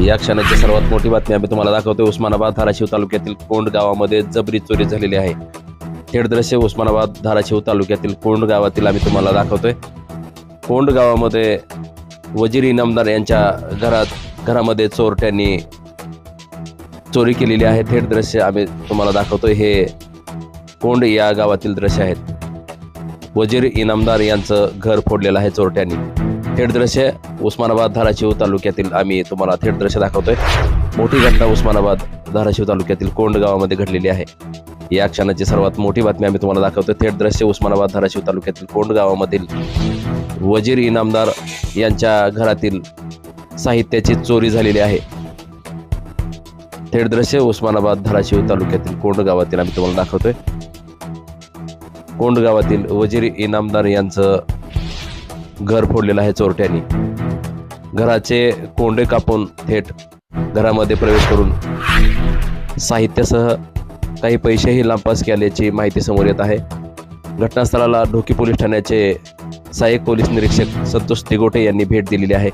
या क्षणाची सर्वात मोठी बातमी आम्ही तुम्हाला दाखवतोय. उस्मानाबाद धाराशिव तालुक्यातील कोंड गावामध्ये जबरी चोरी झालेली आहे. थेट दृश्य उस्मानाबाद धाराशिव तालुक्यातील कोंड गावातील आम्ही तुम्हाला दाखवतोय. कोंड गावामध्ये वजीर इनामदार यांच्या घरात घरामध्ये चोरट्यांनी चोरी केलेली आहे. थेट दृश्य आम्ही तुम्हाला दाखवतोय. हे कोंड या गावातील दृश्य आहेत. वजीर इनामदार यांचं घर फोडलेलं आहे चोरट्यांनी. थेट दृश्य उस्मानाबाद धाराशिव तालुक्यातील आम्ही तुम्हाला थेट दृश्य दाखवतोय. मोठी घटना उस्मानाबाद धाराशिव तालुक्यातील कोंड गावामध्ये घडलेली आहे. या क्षणाची सर्वात मोठी बातमी आम्ही तुम्हाला दाखवतोय. थेट दृश्य उस्मानाबाद धाराशिव तालुक्यातील कोंड गावामधील वजीर इनामदार यांच्या घरातील साहित्याची चोरी झालेली आहे. थेट दृश्य उस्मानाबाद धाराशिव तालुक्यातील कोंड गावातील आम्ही तुम्हाला दाखवतोय. कोंड गावातील वजीर इनामदार यांचं घर फोडलेलं आहे चोरट्यांनी. घराचे कोंडे कापून थेट घरामध्ये प्रवेश करून साहित्यासह काही पैसेही लांपास केल्याची माहिती समोर येत आहे. घटनास्थळाला ढोकी पोलीस ठाण्याचे सहाय्यक पोलीस निरीक्षक संतोष तिगोटे यांनी भेट दिलेली आहे.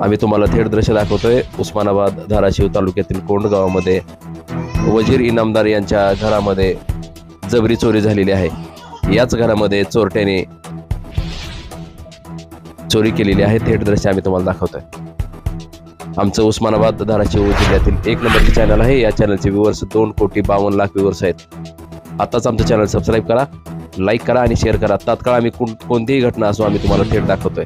आम्ही तुम्हाला थेट दृश्य दाखवतोय. उस्मानाबाद धाराशिव तालुक्यातील कोंड गावामध्ये वजीर इनामदार यांच्या घरामध्ये जबरी चोरी झालेली आहे. याच घरामध्ये चोरट्याने चोरी केलेली आहे थेट दृश्य आम्ही तुम्हाला दाखवतोय. आमचं उस्मानाबाद धाराशिव जिल्ह्यातील एक नंबरचे चॅनल आहे. या चॅनलचे व्ह्यूवर्स दोन कोटी बावन्न लाख व्ह्यूवर्स आहेत. आताच आमचं चॅनल सबस्क्राईब करा लाईक करा आणि शेअर करा. तात्काळ आम्ही कोणतीही घटना असो आम्ही तुम्हाला थेट दाखवतोय.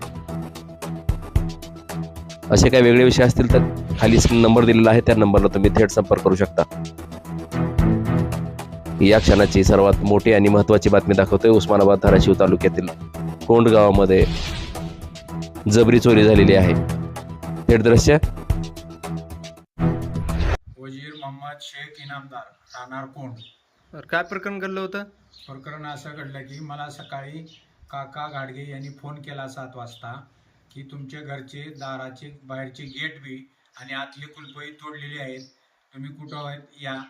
असे काही वेगळे विषय असतील तर खाली नंबर दिलेला आहे. त्या नंबरला तुम्ही थेट संपर्क करू शकता. या क्षणाची सर्वात मोठी आणि महत्वाची बातमी दाखवतोय उस्मानाबाद धाराशिव तालुक्यातील कोंड गावामध्ये जबरी चोरी झालेली आहे. थेट दृश्य. वजीर मोहम्मद शेख इनामदार राहणार बरं, काय प्रकरण घडलं होतं? प्रकरण असं घडलं की मला सकाळी काका गाडगे यांनी फोन केला सात वाजता की तुमच्या घरचे दाराचे बाहेरचे गेट बी आणि आतली कुलपही तोडलेली आहेत. तुम्ही कुठं आहेत? या.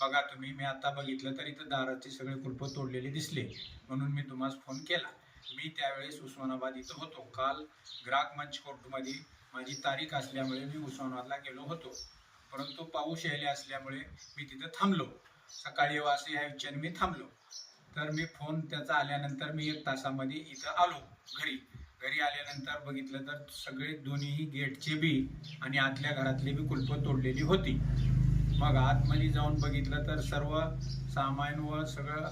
बघा तुम्ही मी आता बघितलं तर इथं दाराचे सगळे कुलप तोडलेले दिसले. म्हणून मी तुम्हाला फोन केला. मी त्यावेळेस उस्मानाबाद इथं होतो. काल ग्राहक मंच कोर्टमध्ये माझी तारीख असल्यामुळे मी उस्मानाबादला गेलो होतो. परंतु पाऊस यायला असल्यामुळे मी तिथं थांबलो. सकाळी वासे ह्या विचाराने मी थांबलो. तर मी फोन त्याचा आल्यानंतर मी एक तासामध्ये इथं आलो घरी. घरी आल्यानंतर बघितलं तर सगळे दोन्हीही गेटचे बी आणि आतल्या घरातली बी कुलपं तोडलेली होती. मग आतमध्ये जाऊन बघितलं तर सर्व सामान व सगळं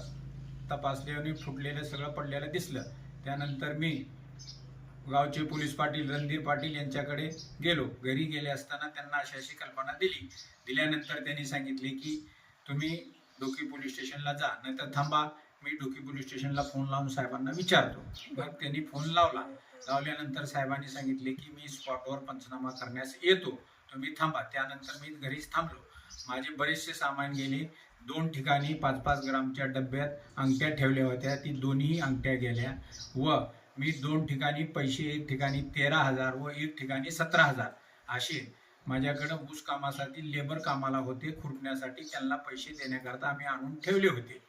तपासल्याने फुटलेलं सगळं पडलेलं दिसलं. त्यानंतर मी गावचे पोलीस पाटील रणधीर पाटील यांच्याकडे गेलो. घरी गेले असताना त्यांना अशी अशी कल्पना दिली. दिल्यानंतर त्यांनी सांगितले की तुम्ही डोकी पोलीस स्टेशनला जा नाहीतर थांबा. मी डोकी पोलीस स्टेशनला फोन लावून साहेबांना विचारतो. मग त्यांनी फोन लावला. लावल्यानंतर साहेबांनी सांगितले की मी स्पॉटवर पंचनामा करण्यास येतो. तुम्ही थांबा त्यानंतर मी घरीच थांबलो. माझे बरेचसे सामान गेले. दोन ठिकाणी पाच पाच ग्रामच्या डब्यात अंगठ्या ठेवल्या होत्या. ती दोन्ही अंगठ्या गेल्या व मी दोन ठिकाणी पैसे एक ठिकाणी तेरा हजार व एक ठिकाणी सतरा हजार असे माझ्याकडं ऊस कामासाठी लेबर कामाला होते. खुरपण्यासाठी त्यांना पैसे देण्याकरता आम्ही आणून ठेवले होते.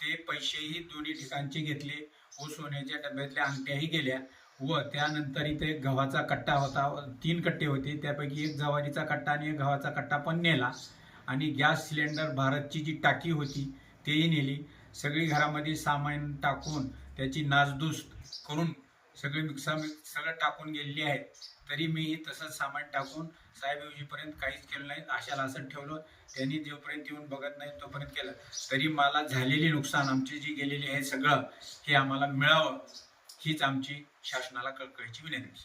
ते पैसेही दोन्ही ठिकाणचे घेतले. ऊस सोन्याच्या डब्यातल्या अंगठ्याही गेल्या. व त्यानंतर इथे गव्हाचा कट्टा होता. तीन कट्टे होते. त्यापैकी एक जवारीचा कट्टा आणि एक गव्हाचा कट्टा पण नेला. आणि गॅस सिलेंडर भारतची जी टाकी होती तेही नेली. सगळी घरामध्ये सामान टाकून त्याची नासधूस करून सगळे मिक्सा मिक्स सगळं टाकून गेलेली आहे. तरी मी तसंच सामान टाकून साहेब काहीच केलं नाही. आशाला असं ठेवलं. त्यांनी जोपर्यंत येऊन बघत नाही तोपर्यंत केलं. तरी मला झालेली नुकसान आमचे जे गेलेले आहे सगळं हे आम्हाला मिळावं. हीच आमची शासनाला कळकळीची विनंती.